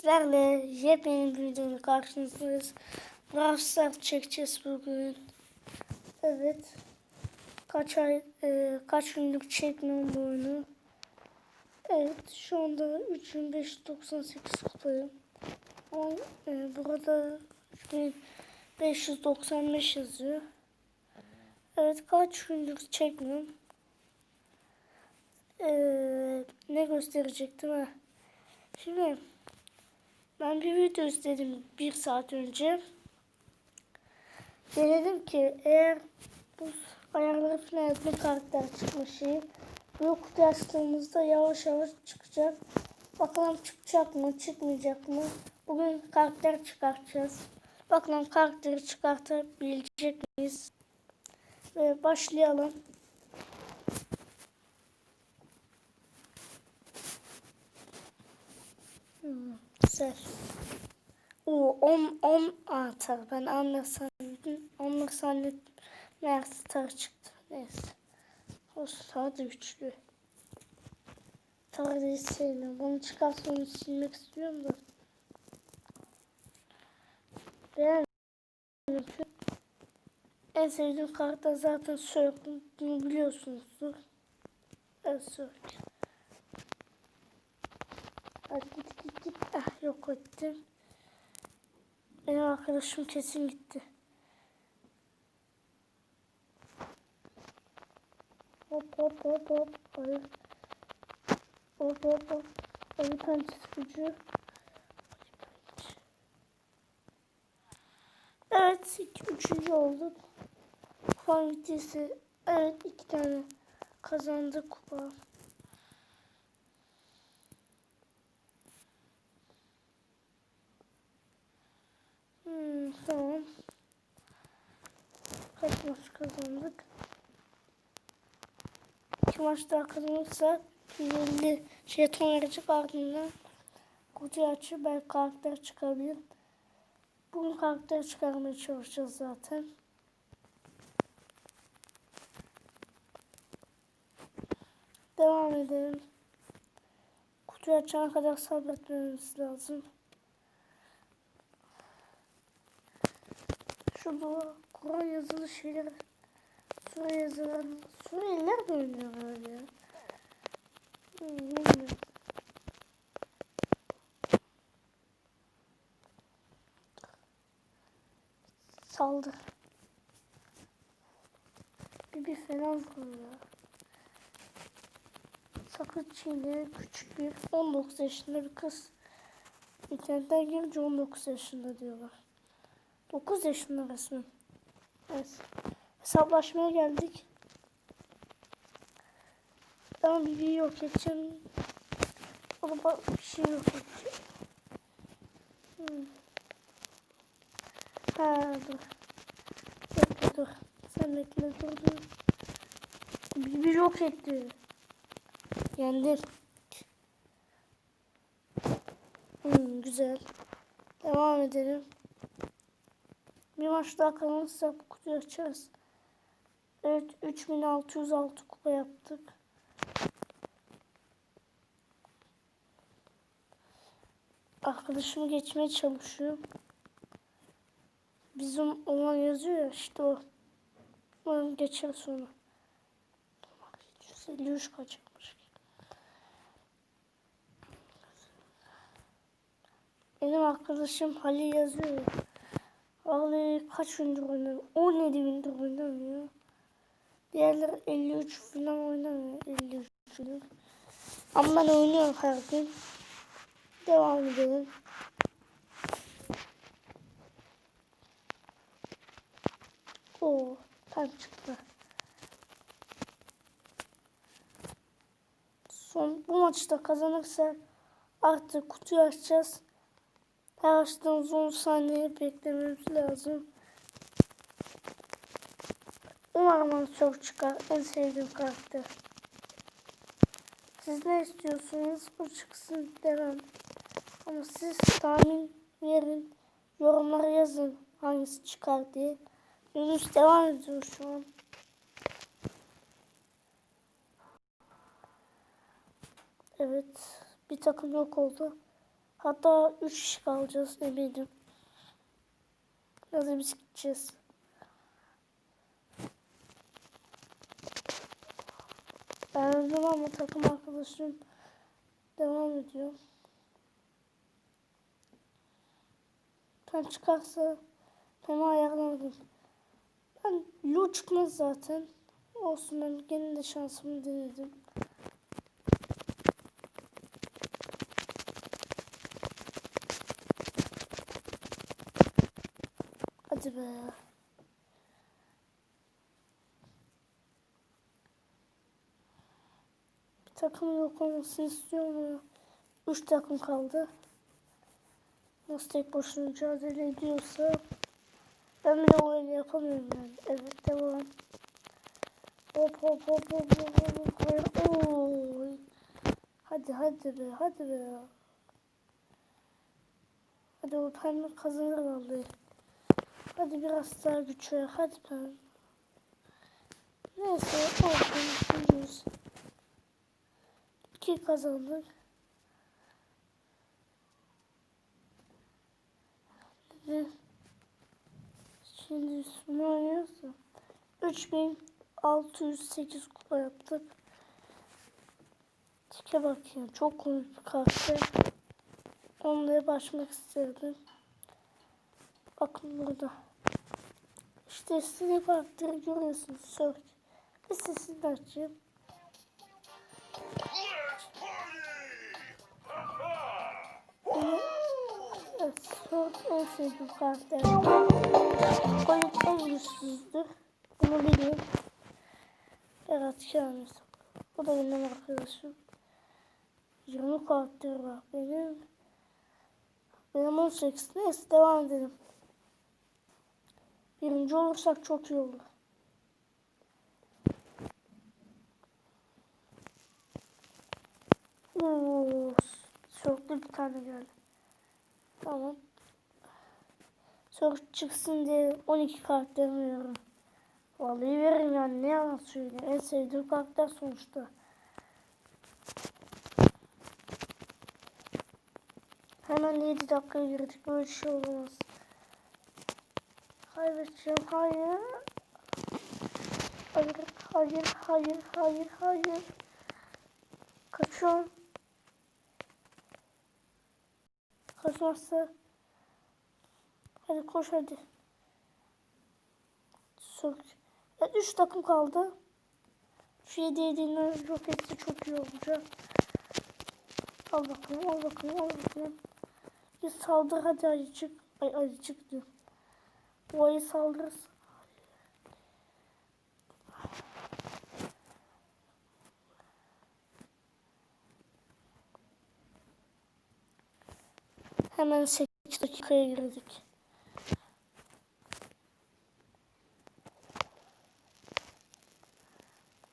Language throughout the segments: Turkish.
Sizlerle yepyeni bir videonun karşınızdayız. Brawl çekeceğiz bugün. Evet. Kaç ay, e, kaç günlük çekmiyorum bu oyunu. Evet, şu anda 3598 kupayım. Ama e, burada 3595 yazıyor. Evet, kaç günlük çekmiyorum. Ee, ne gösterecektim ha? Şimdi ben bir video izledim bir saat önce. Denedim ki eğer bu ayarları falan yapma karakter çıkma şeyi bu kutu yavaş yavaş çıkacak. Bakalım çıkacak mı çıkmayacak mı? Bugün karakter çıkartacağız. Bakalım karakteri çıkartabilecek miyiz? Ve başlayalım. Hmm, güzel. O 10 10 atar. Ben anlık sandım. Anlık sandım. Meğer star çıktı. Neyse. O star da güçlü. Star değil. Bunu çıkarsa onu silmek istiyorum da. Beğenmedim. En sevdiğim karakter zaten Sörk. Bunu biliyorsunuzdur. Evet Sörk. Hadi git git git. Ah yok ettim. Benim arkadaşım kesin gitti. Hop hop hop hop. Ayı. Hop hop hop. Ayı pençesi gücü. Evet. Iki, üçüncü olduk. Kupam bittiyse. Evet iki tane kazandık kupa. Hmm, tamam. Kaç maç kazandık? İki maç daha kazanırsak 50 jeton verecek ardından kutuyu açıp belki karakter çıkabilir. Bugün karakter çıkarmaya çalışacağız zaten. Devam edelim. Kutuyu açana kadar sabretmemiz lazım. Şurada Kur'an yazılı şeyler Sure yazılan Suriyeliler de oynuyor öyle ya. Bilmiyorum. Saldı. Bir bir fena vuruyor. Sakız çiğne küçük bir 19 yaşında bir kız. İnternetten girince 19 yaşında diyorlar. 9 yaşında resmen. Evet. Hesaplaşmaya geldik. Ben bir yok edeceğim. Ama bak bir şey yok edeceğim. Hmm. Ha dur. Bekle dur. Sen bekle dur dur. Bir, bir yok etti. Yendin. Hmm, güzel. Devam edelim. Maç daha kalırsa bu kutuyu açarız. Evet 3606 kupa yaptık. Arkadaşımı geçmeye çalışıyorum. Bizim olan yazıyor ya işte o. Umarım geçer sonra. 153 kaçırmış. Benim arkadaşım Halil yazıyor ya. Vallahi kaç gündür oynamıyor? 17 gündür oynamıyor. Diğerleri 53 falan oynamıyor. 53 gündür. Ama ben oynuyorum her gün. Devam edelim. Oo, tam çıktı. Son bu maçta kazanırsak artık kutuyu açacağız. Açtığımız 10 saniye beklememiz lazım. Umarım onu çok çıkar. En sevdiğim karakter. Siz ne istiyorsunuz? Bu çıksın demem. Ama siz tahmin verin. Yorumlara yazın hangisi çıkar diye. Yunus devam ediyor şu an. Evet. Bir takım yok oldu. Hatta 3 kişi kalacağız eminim. Biz gideceğiz. Ben öldüm ama takım arkadaşım devam ediyor. Ben çıkarsa ben ayarlamadım. Ben Lu çıkmaz zaten. Olsun ben gene de şansımı denedim. Be. Bir takım yok olmasını istiyorum ama 3 takım kaldı. Nasıl tek başına mücadele ediyorsa ben bile o öyle yapamıyorum yani. Evet devam. Hop hop hop hop hop hop hop. Oy. Hadi hadi be hadi be. Hadi o pembe kazanır vallahi. Hadi biraz daha güç ver. Hadi ben. Neyse olsun. Üçüncüyüz. İki kazandık. Ve şimdi üstüne oynuyorsa 3608 kupa yaptık. Tike bak ya çok komik bir kartı. Onlara başlamak istedim. Bakın burada. İşte size karakteri görüyorsunuz. Sörk. Bir sesini de açayım. Evet, Sword en sevdiğim karakter. Oyun en güçsüzdür. Bunu bilin. Berat Şahin. Bu da benim arkadaşım. 20 karakter var benim. Benim 18. Neyse devam edelim. Birinci olursak çok iyi olur. Oo, çok bir tane geldi. Tamam. Sonra çıksın diye 12 karakter veriyorum. Vallahi veririm yani ne yalan söyleyeyim. En sevdiğim karakter sonuçta. Hemen 7 dakika girdik. Böyle şey olamaz. Kaybedeceğim. Hayır. Hayır, hayır, hayır, hayır, hayır. Kaçıyorum. Kaçmazsa. Hadi koş hadi. Sök. Evet, üç takım kaldı. Şu yedi yediğinden yok etse çok iyi olacak. Al bakalım, al bakalım, al bakalım. Bir saldır hadi ayıcık. Ay ayıcık diyor. Bu ayı. Hemen 8 dakikaya girdik.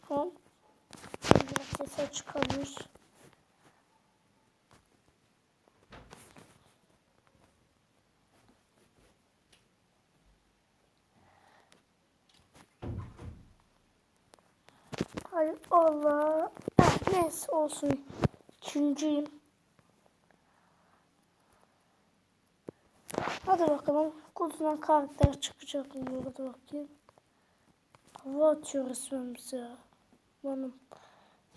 Tamam. Biraz ses çıkamıyoruz. Ay Allah. Ah, neyse olsun. Üçüncüyüm. Hadi bakalım. Kutudan karakter çıkacak mı burada bakayım. Hava atıyor resmen bize ya. Benim.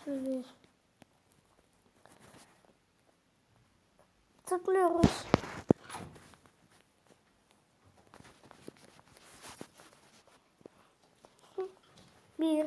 Şöyle. Tıklıyoruz. Bir,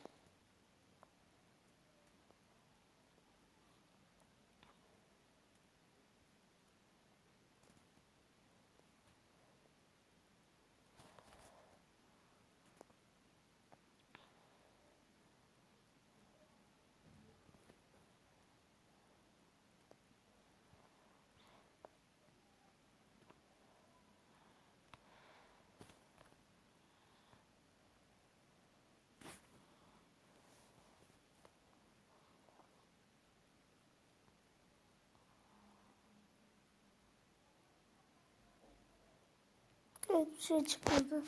Evet bir şey çıkmadı.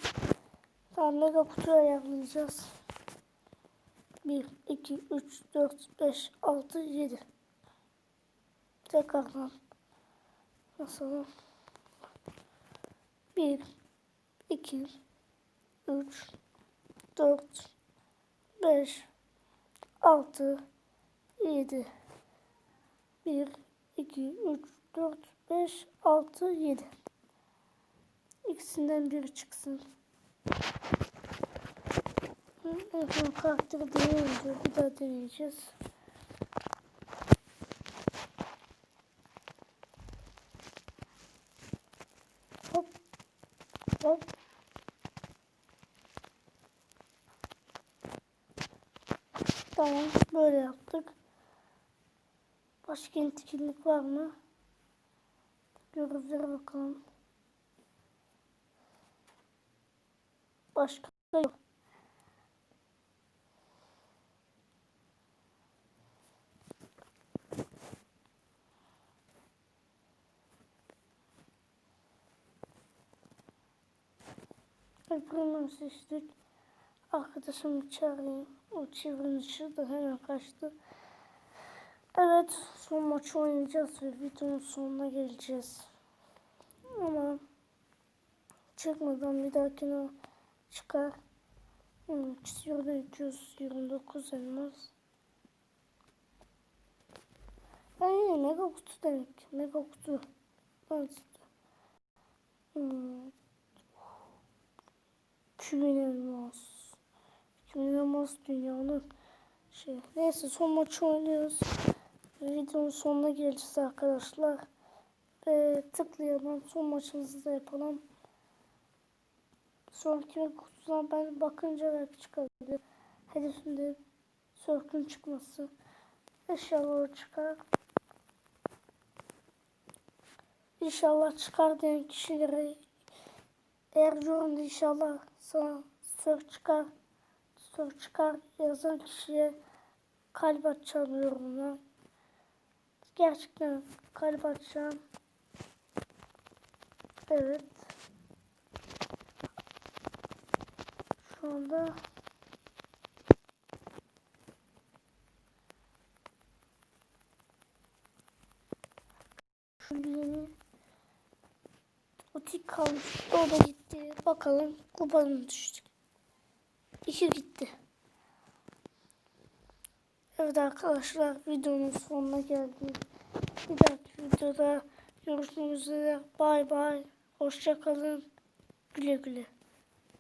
Tamam mega kutuyu ayarlayacağız. 1, 2, 3, 4, 5, 6, 7. Tekrardan. Nasıl? 1, 2, 3, 4, 5, 6, 7. 1, 2, 3, 4, 5, 6, 7. İkisinden biri çıksın. Son karakteri deneyince bir daha deneyeceğiz. Hop. Hop. Tamam böyle yaptık. Başka etkinlik var mı? Görevlere bakalım. Başka yok. Ekranı seçtik. Arkadaşımı çağırayım. O çevrim dışı da hemen kaçtı. Evet son maçı oynayacağız ve videonun sonuna geleceğiz. Ama çıkmadan bir dahakine çıkar. Hmm, Çiziyorda 229 elmas. Ben mega kutu demek. Mega kutu. Ben Hmm. Kümin elmas. Kümin elmas dünyanın şey. Neyse son maçı oynuyoruz. Videonun sonuna geleceğiz arkadaşlar. Ve tıklayalım. Son maçımızı da yapalım. Sonraki kutudan ben bakınca belki çıkabilir. Hedefimde sörkün çıkması. İnşallah o çıkar. İnşallah çıkar diyen kişilere eğer yorumda inşallah sana sör çıkar sör çıkar yazan kişiye kalp atacağım yorumuna. Gerçekten kalp atacağım. Evet. Şu anda şu yeni otik kalmış. O da gitti. Bakalım kupanın düştük. İki gitti. Evet arkadaşlar videonun sonuna geldik. Bir dahaki videoda görüşmek üzere. Bay bay. Hoşça kalın. Güle güle.